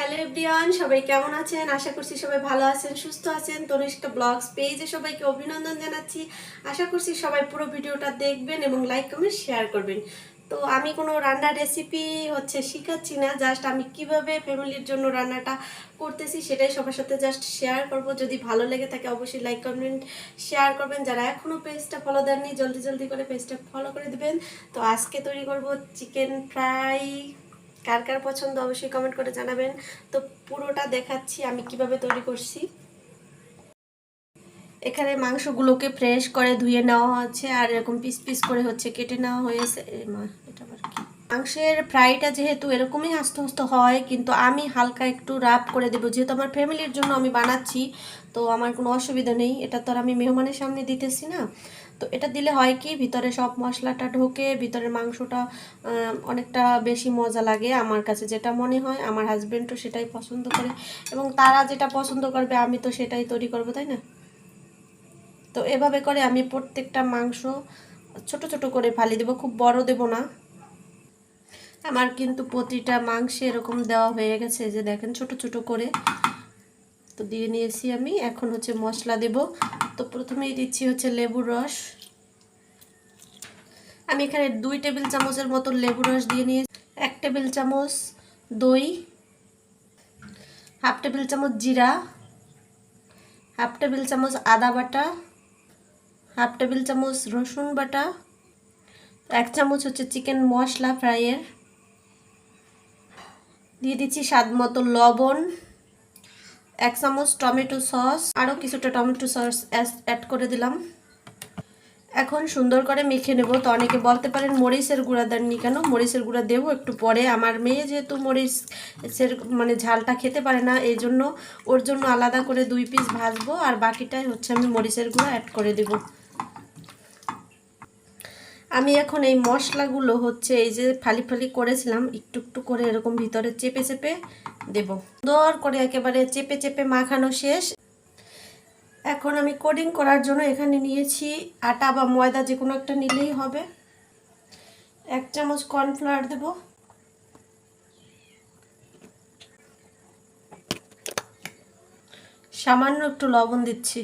Hello everyone সবাই কেমন আছেন? আশা করছি সবাই ভালো আছেন, সুস্থ আছেন। তনিষ্কা ব্লগস পেজে সবাইকে অভিনন্দন জানাচ্ছি। আশা করছি সবাই পুরো ভিডিওটা দেখবেন এবং লাইক, কমেন্ট, শেয়ার করবেন। তো আমি কোনো রান্নার রেসিপি হচ্ছে শেখাচ্ছি না জাস্ট আমি কীভাবে ফ্যামিলির জন্য রান্নাটা করতেছি সেটাই সবার সাথে জাস্ট শেয়ার করব। যদি ভালো লেগে থাকে অবশ্যই লাইক, কমেন্ট, শেয়ার করবেন। যারা এখনও পেজটা ফলো দেননি, জলদি জলদি করে পেজটা ফলো করে দিবেন। তো আজকে তৈরি করব চিকেন ফ্রাই কার কার পছন্দ অবশ্যই কমেন্ট করে জানাবেন। তো পুরোটা দেখাচ্ছি আমি কীভাবে তৈরি করছি। এখানে মাংসগুলোকে ফ্রেশ করে ধুয়ে নেওয়া হচ্ছে আর এরকম পিস পিস করে হচ্ছে কেটে নেওয়া হয়েছে। এটা আবার কি? মাংসের ফ্রাইটা যেহেতু এরকমই আস্তে আস্তে হয়, কিন্তু আমি হালকা একটু রাপ করে দেবো। যেহেতু আমার ফ্যামিলির জন্য আমি বানাচ্ছি, তো আমার কোনো অসুবিধা নেই। এটা তো আমি মেহমানের সামনে দিতেছি না। তো এটা দিলে হয় কি, ভিতরে সব মশলাটা ঢোকে, ভিতরের মাংসটা অনেকটা বেশি মজা লাগে আমার কাছে যেটা মনে হয়। আমার হাজব্যান্ডও সেটাই পছন্দ করে এবং তারা যেটা পছন্দ করবে, আমি তো সেটাই তৈরি করব, তাই না? তো এভাবে করে আমি প্রত্যেকটা মাংস ছোট ছোট করে ফালি দেবো। খুব বড় দেব না। আমার কিন্তু প্রতিটা মাংসে এরকম দেওয়া হয়ে গেছে যে দেখেন ছোট ছোট করে। তো দিয়ে নিয়েছি আমি, এখন হচ্ছে মশলা দেব। তো প্রথমেই দিচ্ছি হচ্ছে লেবুর রস। আমি এখানে দুই টেবিল চামচের মতো লেবু রস দিয়ে নিয়েছি। এক টেবিল চামচ দই, হাফ টেবিল চামচ জিরা, হাফ টেবিল চামচ আদা বাটা, হাফ টেবিল চামচ রসুন বাটা, এক চামচ হচ্ছে চিকেন মশলা ফ্রাইয়ের। দিয়ে দিচ্ছি স্বাদ মতো লবণ, এক চামচ টমেটো সস আরও কিছুটা টমেটো সস অ্যাড করে দিলাম। এখন সুন্দর করে মেখে নেব। তো অনেকে বলতে পারেন মরিচের গুঁড়া দেননি কেন? মরিচের গুঁড়া দেবো একটু পরে। আমার মেয়ে যেহেতু মরিচের মানে ঝালটা খেতে পারে না, এই জন্য ওর জন্য আলাদা করে দুই পিস ভাজবো। আর বাকিটাই হচ্ছে আমি মরিচের গুঁড়া অ্যাড করে দেব। আমি এখন এই মশলাগুলো হচ্ছে এই যে ফালি ফালি করেছিলাম, একটু একটু করে এরকম ভিতরে চেপে চেপে দেব। সুন্দর করে একেবারে চেপে চেপে মাখানো শেষ। এখন আমি কোডিং করার জন্য এখানে নিয়েছি আটা বা ময়দা যে কোনো একটা নিলেই হবে। এক চামচ কর্নফ্লাওয়ার দেব। সামান্য একটু লবণ দিচ্ছি।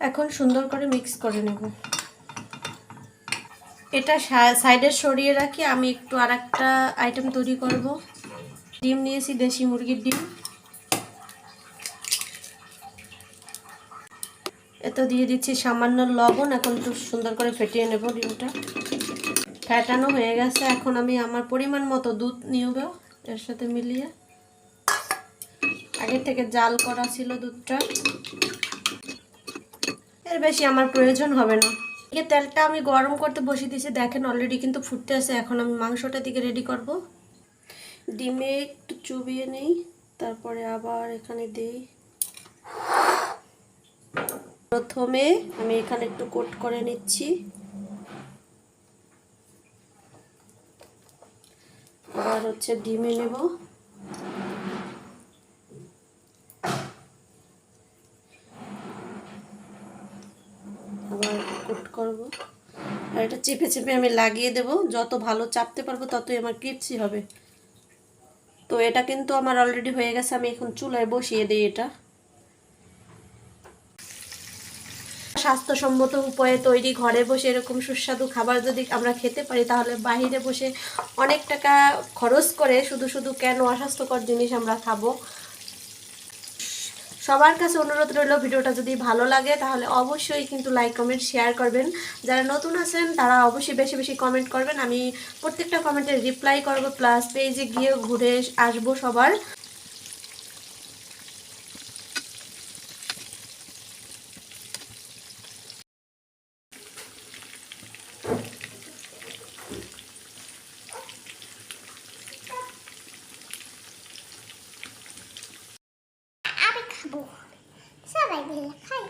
এখন সুন্দর করে মিক্স করে নেব। এটা সাইডে সরিয়ে রাখি, আমি একটু আর একটা আইটেম তৈরি করব। ডিম নিয়েছি, দেশি মুরগির ডিম। এত দিয়ে দিচ্ছি সামান্য লবণ, এখন একটু সুন্দর করে ফেটিয়ে নেব ডিমটা। ফ্যাটানো হয়ে গেছে, এখন আমি আমার পরিমাণ মতো দুধ নিব এর সাথে মিলিয়ে। আগে থেকে জাল করা ছিল দুধটা। এর বেশি আমার প্রয়োজন হবে না। এই তেলটা আমি গরম করতে বসিয়ে দিয়েছি। দেখেন অলরেডি কিন্তু ফুটতে আছে। এখন আমি মাংসটা দিকে রেডি করব। ডিমে একটু চুবিয়ে নেই। তারপরে আবার এখানে দিই। প্রথমে আমি এখানে একটু কোট করে নিচ্ছি। আবার হচ্ছে ডিমে নেব আবার কোট করব। আর এটা চেপে চেপে আমি লাগিয়ে দেব। যত ভালো চাপতে পারব, ততই আমার ক্রিপসি হবে। তো এটা কিন্তু আমার অলরেডি হয়ে গেছে, আমি এখন চুলায় বসিয়ে দিই এটা। স্বাস্থ্যসম্মত উপায়ে তৈরি ঘরে বসে এরকম সুস্বাদু খাবার যদি আমরা খেতে পারি, তাহলে বাহিরে বসে অনেক টাকা খরচ করে শুধু শুধু কেন অস্বাস্থ্যকর জিনিস আমরা খাব। সবার কাছে অনুরোধ রইল ভিডিওটা যদি ভালো লাগে, তাহলে অবশ্যই কিন্তু লাইক কমেন্ট শেয়ার করবেন। যারা নতুন আছেন, তারা অবশ্যই বেশি বেশি কমেন্ট করবেন। আমি প্রত্যেকটা কমেন্টের রিপ্লাই করব প্লাস পেজে গিয়ে ঘুরে আসব সবার। খাই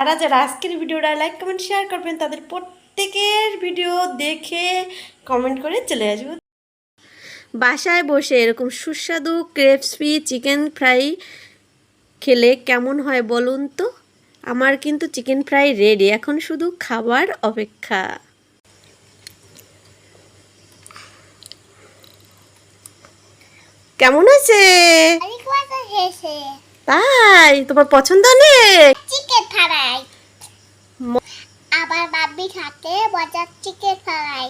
যারা যারা আজকের ভিডিওটা লাইক কমেন্ট শেয়ার করবেন, তাদের প্রত্যেকের ভিডিও দেখে কমেন্ট করে চলে আসব। বাসায় বসে এরকম সুস্বাদু ক্রেপসি চিকেন ফ্রাই খেলে কেমন হয় বলুন তো? আমার কিন্তু চিকেন ফ্রাই রেডি এখন শুধু খাবার অপেক্ষা। কেমন হেসে তাই তোমার পছন্দ নেই আবার বাবির হাতে বাজার চিকেন ফ্রাই